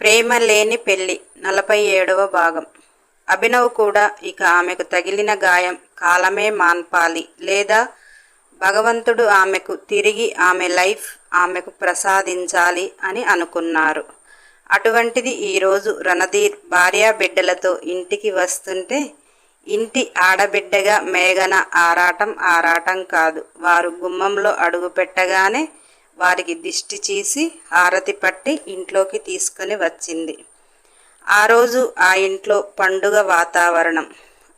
ప్రేమ లేని పెళ్ళి నలభై ఏడవ భాగం. అభినవ్ కూడా ఇక ఆమెకు తగిలిన గాయం కాలమే మాన్పాలి. లేదా భగవంతుడు ఆమెకు తిరిగి ఆమె లైఫ్ ఆమెకు ప్రసాదించాలి అని అనుకున్నారు. అటువంటిది ఈరోజు రణధీర్ భార్యా బిడ్డలతో ఇంటికి వస్తుంటే ఇంటి ఆడబిడ్డగా మేఘన ఆరాటం ఆరాటం కాదు. వారు గుమ్మంలో అడుగు పెట్టగానే వారికి దిష్టి చేసి హారతి పట్టి ఇంట్లోకి తీసుకొని వచ్చింది. ఆ రోజు ఆ ఇంట్లో పండుగ వాతావరణం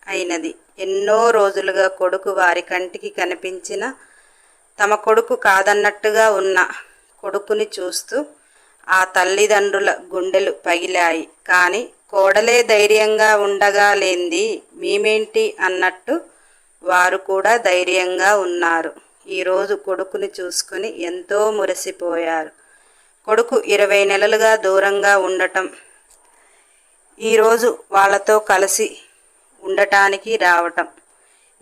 అయినది. ఎన్నో రోజులుగా కొడుకు వారి కంటికి కనిపించిన తమ కొడుకు కాదన్నట్టుగా ఉన్న కొడుకుని చూస్తూ ఆ తల్లిదండ్రుల గుండెలు పగిలాయి. కానీ కోడలే ధైర్యంగా ఉండగా లేంది మేమేంటి అన్నట్టు వారు కూడా ధైర్యంగా ఉన్నారు. ఈరోజు కొడుకుని చూసుకుని ఎంతో మురిసిపోయారు. కొడుకు ఇరవై నెలలుగా దూరంగా ఉండటం ఈరోజు వాళ్ళతో కలిసి ఉండటానికి రావటం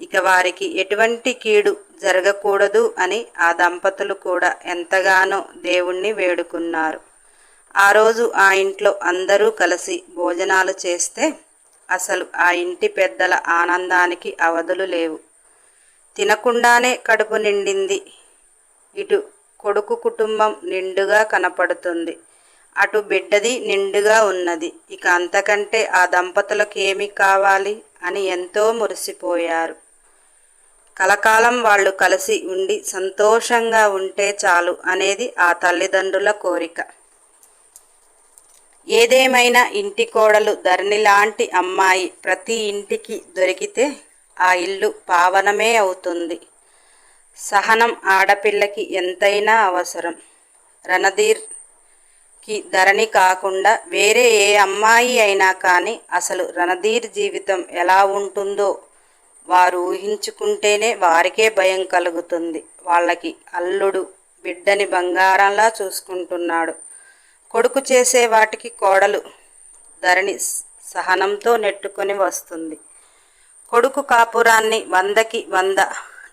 ఇక వారికి ఎటువంటి కీడు జరగకూడదు అని ఆ దంపతులు కూడా ఎంతగానో దేవుణ్ణి వేడుకున్నారు. ఆ రోజు ఆ ఇంట్లో అందరూ కలిసి భోజనాలు చేస్తే అసలు ఆ ఇంటి పెద్దల ఆనందానికి అవధులు లేవు. తినకుండానే కడుపు నిండింది. ఇటు కొడుకు కుటుంబం నిండుగా కనపడుతుంది. అటు బిడ్డది నిండుగా ఉన్నది. ఇక అంతకంటే ఆ దంపతులకు ఏమి కావాలి అని ఎంతో మురిసిపోయారు. కలకాలం వాళ్ళు కలిసి ఉండి సంతోషంగా ఉంటే చాలు అనేది ఆ తల్లిదండ్రుల కోరిక. ఏదేమైనా ఇంటి కోడలు ధరణి లాంటి అమ్మాయి ప్రతి ఇంటికి దొరికితే ఆ ఇల్లు పావనమే అవుతుంది. సహనం ఆడపిల్లకి ఎంతైనా అవసరం. రణధీర్కి ధరణి కాకుండా వేరే ఏ అమ్మాయి అయినా కానీ అసలు రణధీర్ జీవితం ఎలా ఉంటుందో వారు ఊహించుకుంటేనే వారికే భయం కలుగుతుంది. వాళ్ళకి అల్లుడు బిడ్డని బంగారంలా చూసుకుంటున్నాడు. కొడుకు చేసే వాటికి కోడలు ధరణి సహనంతో నెట్టుకొని వస్తుంది. కొడుకు కాపురాన్ని వందకి వంద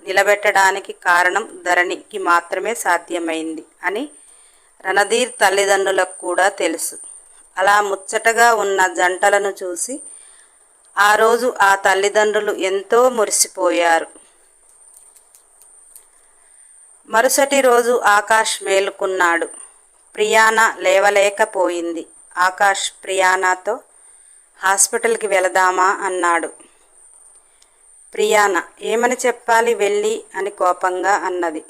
నిలబెట్టడానికి కారణం ధరణికి మాత్రమే సాధ్యమైంది అని రణధీర్ తల్లిదండ్రులకు కూడా తెలుసు. అలా ముచ్చటగా ఉన్న జంటలను చూసి ఆ రోజు ఆ తల్లిదండ్రులు ఎంతో మురిసిపోయారు. మరుసటి రోజు ఆకాష్ మేలుకున్నాడు. ప్రియానా లేవలేకపోయింది. ఆకాష్ ప్రియానాతో హాస్పిటల్కి వెళదామా అన్నాడు. ప్రియాన ఏమని చెప్పాలి వెళ్ళి అని కోపంగా అన్నది.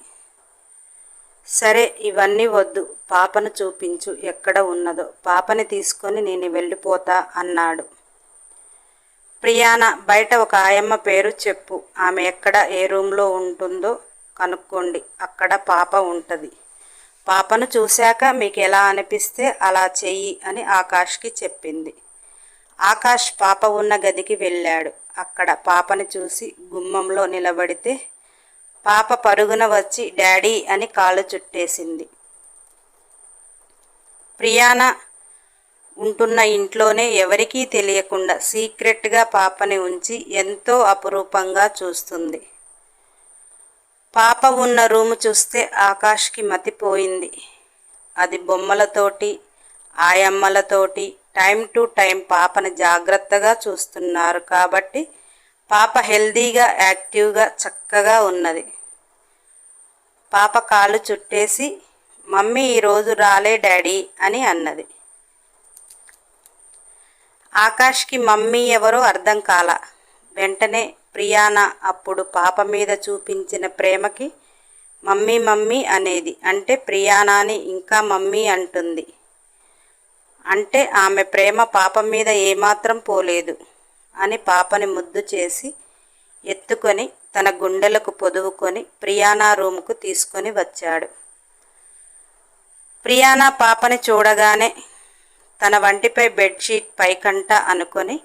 సరే ఇవన్నీ వద్దు. పాపను చూపించు ఎక్కడ ఉన్నదో. పాపని తీసుకొని నేను వెళ్ళిపోతా అన్నాడు. ప్రియాన బయట ఒక ఆయమ్మ పేరు చెప్పు. ఆమె ఎక్కడ ఏ రూమ్లో ఉంటుందో కనుక్కోండి. అక్కడ పాప ఉంటుంది. పాపను చూశాక మీకు ఎలా అనిపిస్తే అలా చెయ్యి అని ఆకాష్కి చెప్పింది. ఆకాష్ పాప ఉన్న గదికి వెళ్ళాడు. అక్కడ పాపని చూసి గుమ్మంలో నిలబడితే పాప పరుగున వచ్చి డాడీ అని కాళ్ళు చుట్టేసింది. ప్రియాన ఉంటున్న ఇంట్లోనే ఎవరికీ తెలియకుండా సీక్రెట్గా పాపని ఉంచి ఎంతో అపురూపంగా చూస్తుంది. పాప ఉన్న రూము చూస్తే ఆకాష్కి మతిపోయింది. అది బొమ్మలతోటి ఆయమ్మలతోటి టైం టు టైం పాపని జాగ్రత్తగా చూస్తున్నారు కాబట్టి పాప హెల్దీగా యాక్టివ్గా చక్కగా ఉన్నది. పాప కాళ్ళు చుట్టేసి మమ్మీ ఈరోజు రాలే డాడీ అని అన్నది. ఆకాష్కి మమ్మీ ఎవరో అర్థం కాల. వెంటనే ప్రియాన అప్పుడు పాప మీద చూపించిన ప్రేమకి మమ్మీ మమ్మీ అనేది. అంటే ప్రియానాని ఇంకా మమ్మీ అంటుంది. అంటే ఆమె ప్రేమ పాపం మీద ఏమాత్రం పోలేదు అని పాపని ముద్దు చేసి ఎత్తుకొని తన గుండెలకు పొదువుకొని ప్రియానా రూముకు తీసుకొని వచ్చాడు. ప్రియానా పాపని చూడగానే తన వంటిపై బెడ్షీట్ పైకంట అనుకొని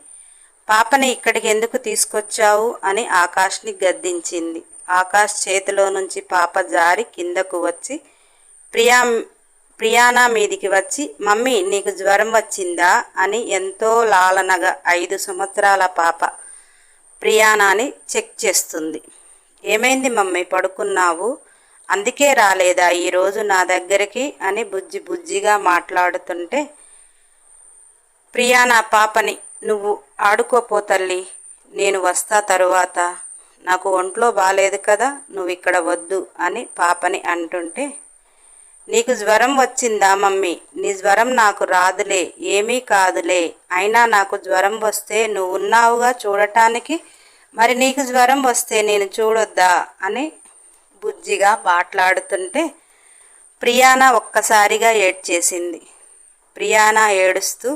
పాపని ఇక్కడికి ఎందుకు తీసుకొచ్చావు? అని ఆకాష్ని గద్దించింది. ఆకాష్ చేతిలో నుంచి పాప జారి కిందకు వచ్చి ప్రియా ప్రియానా మీదికి వచ్చి మమ్మీ నీకు జ్వరం వచ్చిందా? అని ఎంతో లాలనగా ఐదు సంవత్సరాల పాప ప్రియానాని చెక్ చేస్తుంది. ఏమైంది మమ్మీ పడుకున్నావు? అందుకే రాలేదా ఈరోజు నా దగ్గరికి? అని బుజ్జి బుజ్జిగా మాట్లాడుతుంటే ప్రియా నా పాపని నువ్వు ఆడుకోపో తల్లి. నేను వస్తా తరువాత. నాకు ఒంట్లో బాలేదు కదా నువ్వు ఇక్కడ వద్దు అని పాపని అంటుంటే నీకు జ్వరం వచ్చిందా మమ్మీ? నీ జ్వరం నాకు రాదులే ఏమీ కాదులే. అయినా నాకు జ్వరం వస్తే నువ్వు ఉన్నావుగా చూడటానికి. మరి నీకు జ్వరం వస్తే నేను చూడొద్దా? అని బుజ్జిగా మాట్లాడుతుంటే ప్రియానా ఒక్కసారిగా ఏడ్చేసింది. ప్రియానా ఏడుస్తూ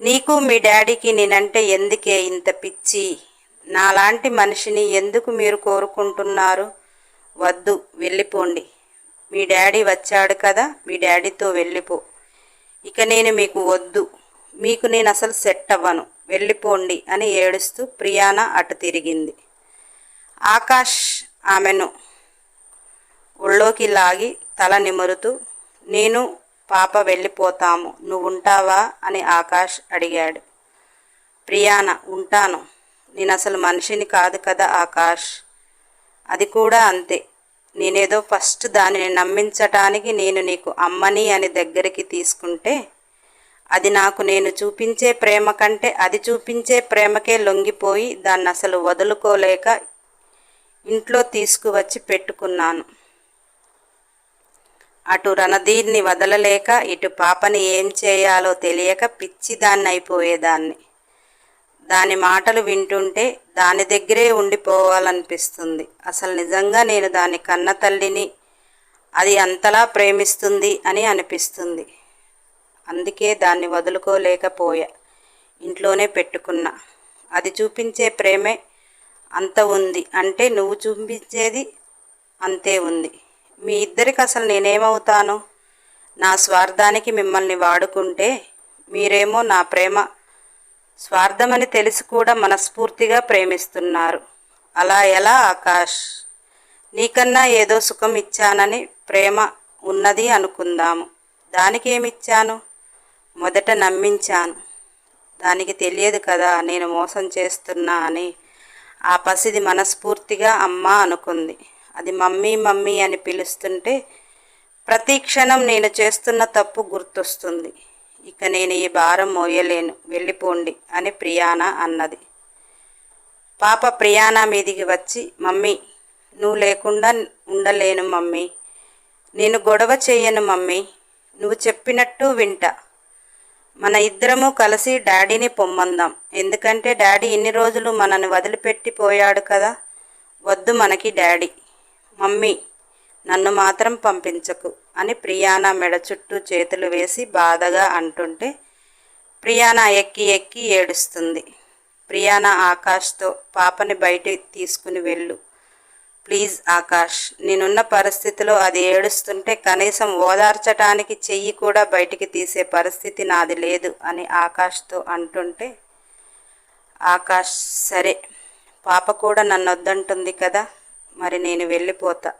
నీకు మీ డాడీకి నేనంటే ఎందుకే ఇంత పిచ్చి? నాలాంటి మనిషిని ఎందుకు మీరు కోరుకుంటున్నారు? వద్దు వెళ్ళిపోండి. మీ డాడీ వచ్చాడు కదా మీ డాడీతో వెళ్ళిపో. ఇక నేను మీకు వద్దు. మీకు నేను అసలు సెట్ అవ్వను. వెళ్ళిపోండి అని ఏడుస్తూ ప్రియాన అటు తిరిగింది. ఆకాష్ ఆమెను ఒళ్ళోకి లాగి తల నిమురుతూ నేను పాప వెళ్ళిపోతాము. నువ్వు ఉంటావా? అని ఆకాష్ అడిగాడు. ప్రియాన ఉంటాను. నేను అసలు మనిషిని కాదు కదా ఆకాష్. అది కూడా అంతే. నేనేదో ఫస్ట్ దానిని నమ్మించటానికి నేను నీకు అమ్మని అని దగ్గరికి తీసుకుంటే అది నాకు నేను చూపించే ప్రేమ కంటే అది చూపించే ప్రేమకే లొంగిపోయి దాన్ని అసలు వదులుకోలేక ఇంట్లో తీసుకువచ్చి పెట్టుకున్నాను. అటు రణధీర్ని వదలలేక ఇటు పాపని ఏం చేయాలో తెలియక పిచ్చిదాన్ని అయిపోయేదాన్ని దాని మాటలు వింటుంటే దాని దగ్గరే ఉండిపోవాలనిపిస్తుంది. అసలు నిజంగా నేను దాని కన్న తల్లిని అది అంతలా ప్రేమిస్తుంది అని అనిపిస్తుంది. అందుకే దాన్ని వదులుకోలేకపోయా. ఇంట్లోనే పెట్టుకున్నా. అది చూపించే ప్రేమే అంత ఉంది అంటే నువ్వు చూపించేది అంతే ఉంది. మీ ఇద్దరికి అసలు నేనేమవుతాను? నా స్వార్థానికి మిమ్మల్ని వాడుకుంటే మీరేమో నా ప్రేమ స్వార్థమని తెలిసి కూడా మనస్ఫూర్తిగా ప్రేమిస్తున్నారు. అలా ఎలా ఆకాష్? నీకన్నా ఏదో సుఖం ఇచ్చానని ప్రేమ ఉన్నది అనుకుందాము. దానికి ఏమిచ్చాను మొదట నమ్మించాను. దానికి తెలియదు కదా నేను మోసం చేస్తున్నా అని. ఆ పసిది మనస్ఫూర్తిగా అమ్మ అనుకుంది. అది మమ్మీ మమ్మీ అని పిలుస్తుంటే ప్రతి క్షణం నేను చేస్తున్న తప్పు గుర్తొస్తుంది. ఇక నేను ఈ భారం మోయలేను. వెళ్ళిపోండి అని ప్రియానా అన్నది. పాప ప్రియానా మీదికి వచ్చి మమ్మీ నువ్వు లేకుండా ఉండలేను మమ్మీ. నేను గొడవ చేయను మమ్మీ. నువ్వు చెప్పినట్టు వింటా. మన ఇద్దరము కలిసి డాడీని పొమ్మందాం. ఎందుకంటే డాడీ ఇన్ని రోజులు మనని వదిలిపెట్టి పోయాడు కదా. వద్దు మనకి డాడీ. మమ్మీ నన్ను మాత్రం పంపించకు అని ప్రియానా మెడ చుట్టూ చేతులు వేసి బాధగా అంటుంటే ప్రియానా ఎక్కి ఎక్కి ఏడుస్తుంది. ప్రియానా ఆకాష్తో పాపని బయట తీసుకుని వెళ్ళు. ప్లీజ్ ఆకాష్ నేనున్న పరిస్థితిలో అది ఏడుస్తుంటే కనీసం ఓదార్చటానికి చెయ్యి కూడా బయటికి తీసే పరిస్థితి నాది లేదు అని ఆకాష్తో అంటుంటే ఆకాష్ సరే పాప కూడా నన్ను వద్దంటుంది కదా మరి నేను వెళ్ళిపోతా.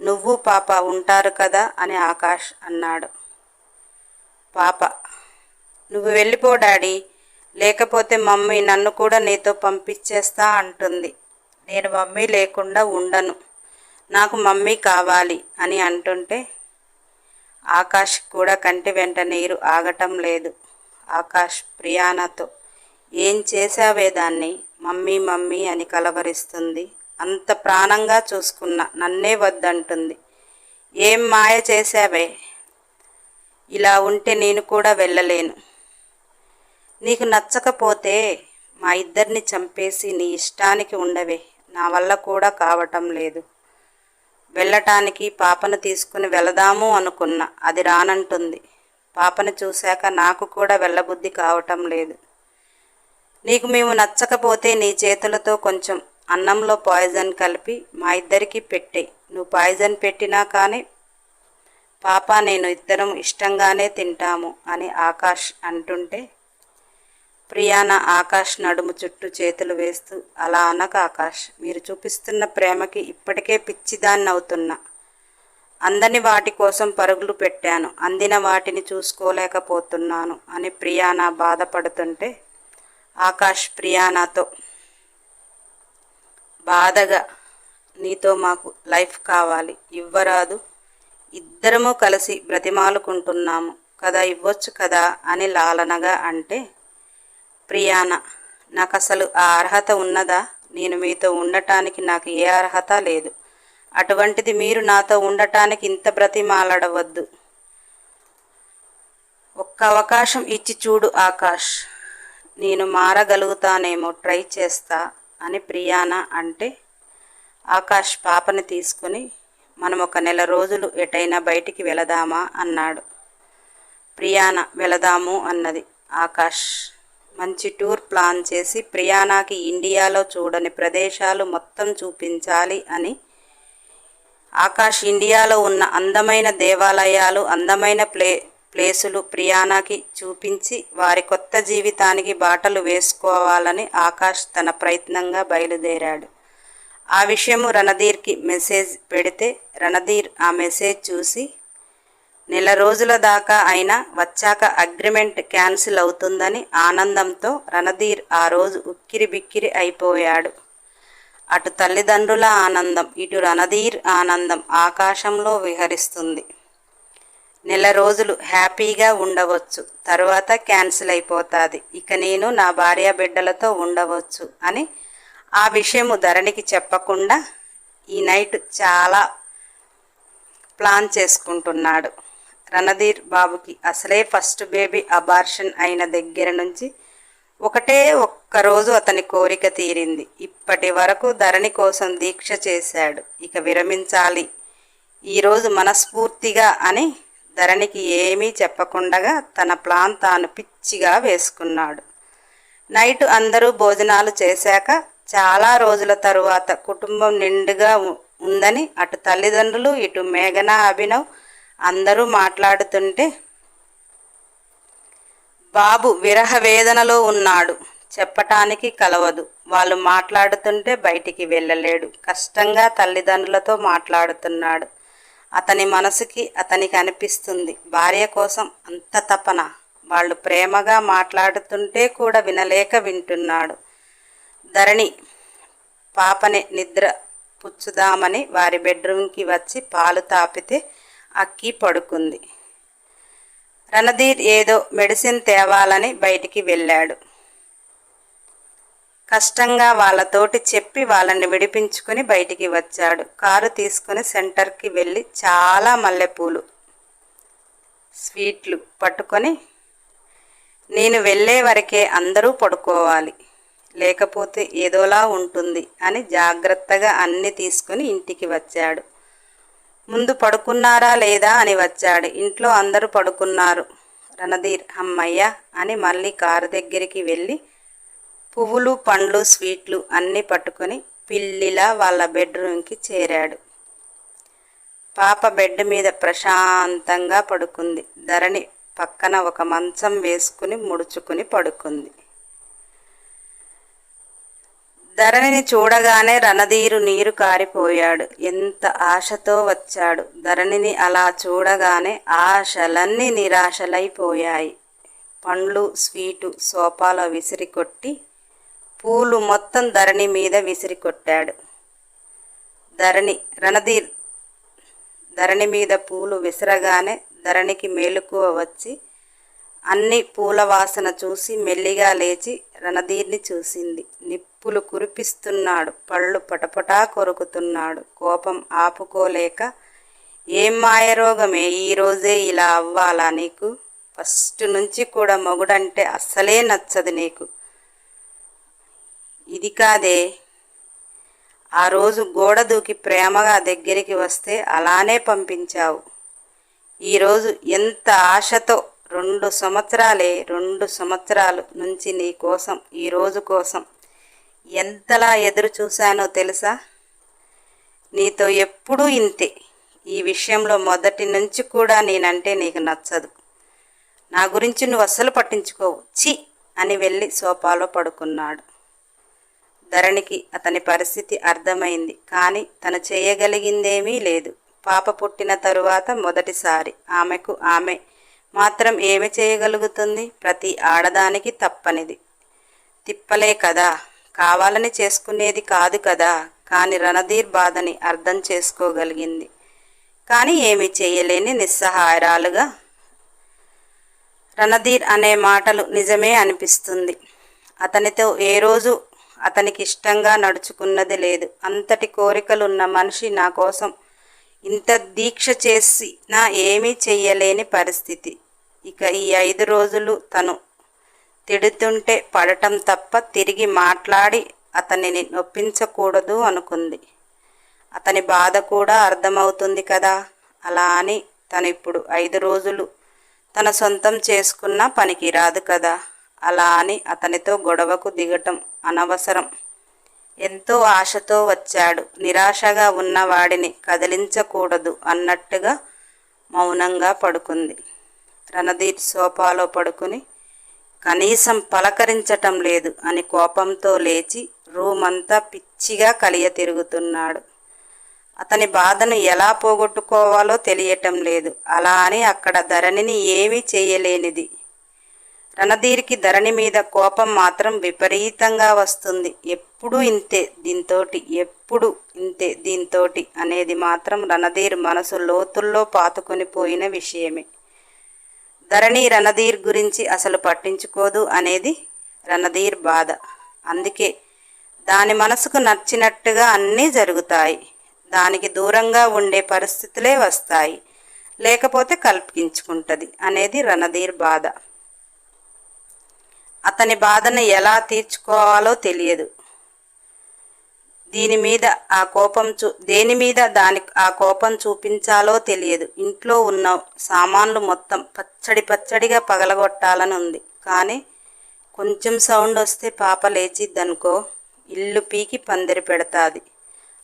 నువ్వు పాప ఉంటారు కదా అని ఆకాష్ అన్నాడు. పాప నువ్వు వెళ్ళిపో డాడీ లేకపోతే మమ్మీ నన్ను కూడా నీతో పంపించేస్తా అంటుంది. నేను మమ్మీ లేకుండా ఉండను. నాకు మమ్మీ కావాలి అని అంటుంటే ఆకాష్ కూడా కంటి వెంట నీరు ఆగటం లేదు. ఆకాష్ ప్రియానతో ఏం చేశావే దాన్ని? మమ్మీ మమ్మీ అని కలవరిస్తుంది. అంత ప్రాణంగా చూసుకున్న. నన్నే వద్దంటుంది. ఏం మాయ చేశావే? ఇలా ఉంటే నేను కూడా వెళ్ళలేను. నీకు నచ్చకపోతే మా ఇద్దరిని చంపేసి నీ ఇష్టానికి ఉండవే. నా వల్ల కూడా కావటం లేదు. వెళ్ళటానికి పాపను తీసుకుని వెళదాము అనుకున్నా. అది రానంటుంది. పాపను చూశాక నాకు కూడా వెళ్ళబుద్ధి కావటం లేదు. నీకు మేము నచ్చకపోతే నీ చేతులతో కొంచెం అన్నంలో పాయిజన్ కలిపి మా ఇద్దరికి పెట్టే నువ్వు పాయిజన్ పెట్టినా కానీ పాప నేను ఇద్దరం ఇష్టంగానే తింటాము అని ఆకాష్ అంటుంటే ప్రియాన ఆకాష్ నడుము చుట్టూ చేతులు వేస్తూ అలా అనక ఆకాష్ మీరు చూపిస్తున్న ప్రేమకి ఇప్పటికే పిచ్చిదాన్ని అవుతున్నా. అందని వాటి కోసం పరుగులు పెట్టాను అందిన వాటిని చూసుకోలేకపోతున్నాను అని ప్రియాన బాధపడుతుంటే ఆకాష్ ప్రియానాతో బాధగా నీతో మాకు లైఫ్ కావాలి. ఇవ్వరాదు. ఇద్దరము కలిసి బ్రతిమాలుకుంటున్నాము. కదా ఇవ్వచ్చు కదా అని లాలనగా అంటే ప్రియాన నాకు అసలు ఆ అర్హత ఉన్నదా? నేను మీతో ఉండటానికి నాకు ఏ అర్హత లేదు. అటువంటిది మీరు నాతో ఉండటానికి ఇంత బ్రతిమాలడవద్దు. ఒక్క అవకాశం ఇచ్చి చూడు ఆకాష్. నేను మారగలుగుతానేమో ట్రై చేస్తా. అని ప్రియాన అంటే ఆకాష్ పాపని తీసుకుని మనం ఒక నెల రోజులు ఎటైనా బయటికి వెళదామా అన్నాడు. ప్రియాన వెళదాము అన్నది. ఆకాష్ మంచి టూర్ ప్లాన్ చేసి ప్రియానాకి ఇండియాలో చూడని ప్రదేశాలు మొత్తం చూపించాలి అని ఆకాష్ ఇండియాలో ఉన్న అందమైన దేవాలయాలు అందమైన ప్లే ప్లేసులు ప్రియానాకి చూపించి వారి కొత్త జీవితానికి బాటలు వేసుకోవాలని ఆకాష్ తన ప్రయత్నంగా బయలుదేరాడు. ఆ విషయము రణధీర్కి మెసేజ్ పెడితే రణధీర్ ఆ మెసేజ్ చూసి నెల రోజుల దాకా అయినా వచ్చాక అగ్రిమెంట్ క్యాన్సిల్ అవుతుందని ఆనందంతో రణధీర్ ఆ రోజు ఉక్కిరి బిక్కిరి అయిపోయాడు. అటు తల్లిదండ్రుల ఆనందం ఇటు రణధీర్ ఆనందం ఆకాశంలో విహరిస్తుంది. నెల రోజులు హ్యాపీగా ఉండవచ్చు. తర్వాత క్యాన్సిల్ అయిపోతుంది. ఇక నేను నా భార్య బిడ్డలతో ఉండవచ్చు అని ఆ విషయము ధరణికి చెప్పకుండా ఈ నైట్ చాలా ప్లాన్ చేసుకుంటున్నాడు. రణధీర్ బాబుకి అసలే ఫస్ట్ బేబీ అబార్షన్ అయిన దగ్గర నుంచి ఒకటే ఒక్కరోజు అతని కోరిక తీరింది. ఇప్పటి వరకు ధరణి కోసం దీక్ష చేశాడు. ఇక విరమించాలి. ఈరోజు మనస్ఫూర్తిగా అని ధరణికి ఏమీ చెప్పకుండగా తన ప్లాన్ తాను పిచ్చిగా వేసుకున్నాడు. నైట్ అందరూ భోజనాలు చేశాక చాలా రోజుల తరువాత కుటుంబం నిండుగా ఉందని అటు తల్లిదండ్రులు ఇటు మేఘన అభినవ్ అందరూ మాట్లాడుతుంటే బాబు విరహ వేదనలో ఉన్నాడు. చెప్పటానికి కలవదు. వాళ్ళు మాట్లాడుతుంటే బయటికి వెళ్ళలేడు. కష్టంగా తల్లిదండ్రులతో మాట్లాడుతున్నాడు. అతని మనసుకి అతనికి అనిపిస్తుంది. భార్య కోసం అంత తపన. వాళ్ళు ప్రేమగా మాట్లాడుతుంటే కూడా వినలేక వింటున్నాడు. ధరణి పాపని నిద్ర పుచ్చుదామని వారి బెడ్రూమ్కి వచ్చి పాలు తాపితే అక్కి పడుకుంది. రణధీర్ ఏదో మెడిసిన్ తేవాలని బయటికి వెళ్ళాడు. కష్టంగా వాళ్ళతోటి చెప్పి వాళ్ళని విడిపించుకుని బయటికి వచ్చాడు. కారు తీసుకుని సెంటర్కి వెళ్ళి చాలా మల్లెపూలు స్వీట్లు పట్టుకొని నేను వెళ్ళే వరకే అందరూ పడుకోవాలి. లేకపోతే ఏదోలా ఉంటుంది అని జాగ్రత్తగా అన్ని తీసుకుని ఇంటికి వచ్చాడు. ముందు పడుకున్నారా లేదా అని వచ్చాడు. ఇంట్లో అందరూ పడుకున్నారు. రణధీర్ అమ్మయ్య అని మళ్ళీ కారు దగ్గరికి వెళ్ళి పువ్వులు పండ్లు స్వీట్లు అన్నీ పట్టుకొని పిల్లిలా వాళ్ళ బెడ్రూమ్కి చేరాడు. పాప బెడ్ మీద ప్రశాంతంగా పడుకుంది. ధరణి పక్కన ఒక మంచం వేసుకుని ముడుచుకుని పడుకుంది. ధరణిని చూడగానే రణధీరు నీరు కారిపోయాడు. ఎంత ఆశతో వచ్చాడు. ధరణిని అలా చూడగానే ఆశలన్నీ నిరాశలైపోయాయి. పండ్లు స్వీటు సోఫాలో విసిరికొట్టి పూలు మొత్తం ధరణి మీద విసిరి కొట్టాడు ధరణి రణధీర్ ధరణి మీద పూలు విసరగానే ధరణికి మేలుకువ వచ్చి అన్ని పూల వాసన చూసి మెల్లిగా లేచి రణధీర్ని చూసింది. నిప్పులు కురిపిస్తున్నాడు పళ్ళు పటపటా కొరుకుతున్నాడు. కోపం ఆపుకోలేక ఏం మాయరోగమే? ఈరోజే ఇలా అవ్వాలా నీకు? ఫస్ట్ నుంచి కూడా మొగుడంటే అస్సలే నచ్చదు నీకు. ఇది కాదే. ఆ రోజు గోడ దూకి ప్రేమగా దగ్గరికి వస్తే అలానే పంపించావు. ఈరోజు ఎంత ఆశతో రెండు సంవత్సరాలే రెండు సంవత్సరాలు నుంచి నీ కోసం ఈ రోజు కోసం ఎంతలా ఎదురు చూశానో తెలుసా? నీతో ఎప్పుడూ ఇంతే. ఈ విషయంలో మొదటి నుంచి కూడా నేనంటే నీకు నచ్చదు. నా గురించి నువ్వు అస్సలు పట్టించుకోవు. చి అని వెళ్ళి సోఫాలో పడుకున్నాడు. ధరణికి అతని పరిస్థితి అర్థమైంది కానీ తను చేయగలిగిందేమీ లేదు. పాప పుట్టిన తరువాత మొదటిసారి ఆమెకు ఆమె మాత్రం ఏమి చేయగలుగుతుంది? ప్రతి ఆడదానికి తప్పనిది. తిప్పలే కదా కావాలని చేసుకునేది కాదు కదా కానీ రణధీర్ బాధని అర్థం చేసుకోగలిగింది. కానీ ఏమి చేయలేని నిస్సహాయరాలుగా రణధీర్ అనే మాటలు నిజమే అనిపిస్తుంది. అతనితో ఏ రోజు అతనికి ఇష్టంగా నడుచుకున్నది లేదు. అంతటి కోరికలున్న మనిషి నా కోసం ఇంత దీక్ష చేసి నా ఏమీ చెయ్యలేని పరిస్థితి. ఇక ఈ ఐదు రోజులు తను తిడుతుంటే పడటం తప్ప తిరిగి మాట్లాడి అతనిని నొప్పించకూడదు అనుకుంది. అతని బాధ కూడా అర్థమవుతుంది కదా? అలా అని తను ఇప్పుడు ఐదు రోజులు తన సొంతం చేసుకున్న పనికిరాదు కదా? అలా అని అతనితో గొడవకు దిగటం అనవసరం. ఎంతో ఆశతో వచ్చాడు. నిరాశగా ఉన్నవాడిని కదిలించకూడదు అన్నట్టుగా మౌనంగా పడుకుంది. రణధీర్ సోఫాలో పడుకుని కనీసం పలకరించటం లేదు అని కోపంతో లేచి రూమ్ అంతా పిచ్చిగా కలియ తిరుగుతున్నాడు. అతని బాధను ఎలా పోగొట్టుకోవాలో తెలియటం లేదు. అలా అని అక్కడ ధరణిని ఏమీ చేయలేనిది. రణధీర్కి ధరణి మీద కోపం మాత్రం విపరీతంగా వస్తుంది. ఎప్పుడు ఇంతే దీంతోటి ఎప్పుడు ఇంతే దీంతోటి అనేది మాత్రం రణధీర్ మనసు లోతుల్లో పాతుకొని పోయిన విషయమే. ధరణి రణధీర్ గురించి అసలు పట్టించుకోదు అనేది రణధీర్ బాధ. అందుకే దాని మనసుకు నచ్చినట్టుగా అన్నీ జరుగుతాయి. దానికి దూరంగా ఉండే పరిస్థితులే వస్తాయి. లేకపోతే కల్పించుకుంటుంది అనేది రణధీర్ బాధ. అతని బాధను ఎలా తీర్చుకోవాలో తెలియదు. దీని మీద ఆ కోపం చూ దేని మీద దాని ఆ కోపం చూపించాలో తెలియదు. ఇంట్లో ఉన్న సామాన్లు మొత్తం పచ్చడి పచ్చడిగా పగలగొట్టాలని ఉంది. కానీ కొంచెం సౌండ్ వస్తే పాప లేచిద్దనుకో ఇల్లు పీకి పందిరి పెడతాది.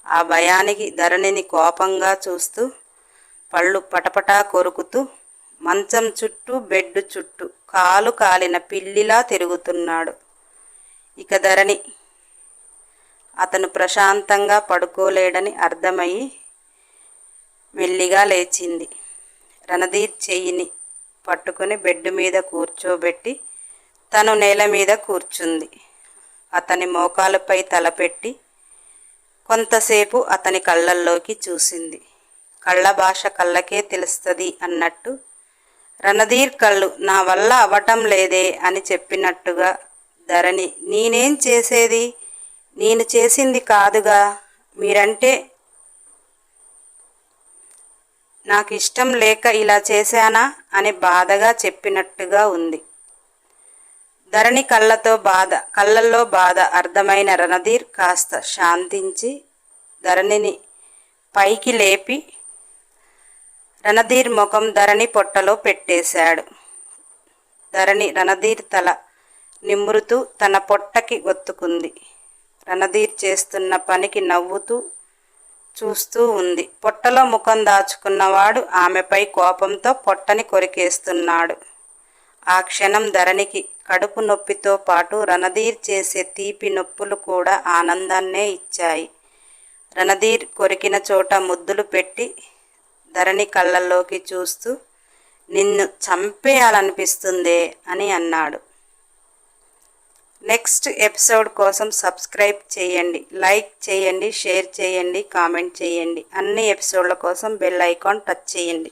ఆ భయానికి ధరణిని కోపంగా చూస్తూ పళ్ళు పటపటా కొరుకుతూ మంచం చుట్టూ బెడ్ చుట్టూ కాలు కాలిన పిల్లిలా తిరుగుతున్నాడు. ఇక ధరణి అతను ప్రశాంతంగా పడుకోలేడని అర్థమయ్యి మెల్లిగా లేచింది. రణధీర్ చెయ్యిని పట్టుకుని బెడ్ మీద కూర్చోబెట్టి తను నేల మీద కూర్చుంది. అతని మోకాలపై తలపెట్టి కొంతసేపు అతని కళ్ళల్లోకి చూసింది. కళ్ళ భాష కళ్ళకే తెలుస్తుంది అన్నట్టు రణధీర్ కళ్ళు నా వల్ల అవ్వటం లేదే అని చెప్పినట్టుగా ధరణి నేనేం చేసేది? నేను చేసింది కాదుగా. మీరంటే నాకు ఇష్టం లేక ఇలా చేశానా అని బాధగా చెప్పినట్టుగా ఉంది. ధరణి కళ్ళతో బాధ కళ్ళల్లో బాధ అర్థమైన రణధీర్ కాస్త శాంతించి ధరణిని పైకి లేపి రణధీర్ ముఖం ధరణి పొట్టలో పెట్టేశాడు. ధరణి రణధీర్ తల నిమ్మురుతూ తన పొట్టకి ఒత్తుకుంది. రణధీర్ చేస్తున్న పనికి నవ్వుతూ చూస్తూ ఉంది. పొట్టలో ముఖం దాచుకున్నవాడు ఆమెపై కోపంతో పొట్టని కొరికేస్తున్నాడు. ఆ క్షణం ధరణికి కడుపు నొప్పితో పాటు రణధీర్ చేసే తీపి నొప్పులు కూడా ఆనందాన్నే ఇచ్చాయి. రణధీర్ కొరికిన చోట ముద్దులు పెట్టి ధరణి కళ్ళల్లోకి చూస్తూ నిన్ను చంపేయాలనిపిస్తుందే అని అన్నాడు. నెక్స్ట్ ఎపిసోడ్ కోసం సబ్స్క్రైబ్ చేయండి లైక్ చేయండి షేర్ చేయండి కామెంట్ చేయండి. అన్ని ఎపిసోడ్ల కోసం బెల్ ఐకాన్ టచ్ చేయండి.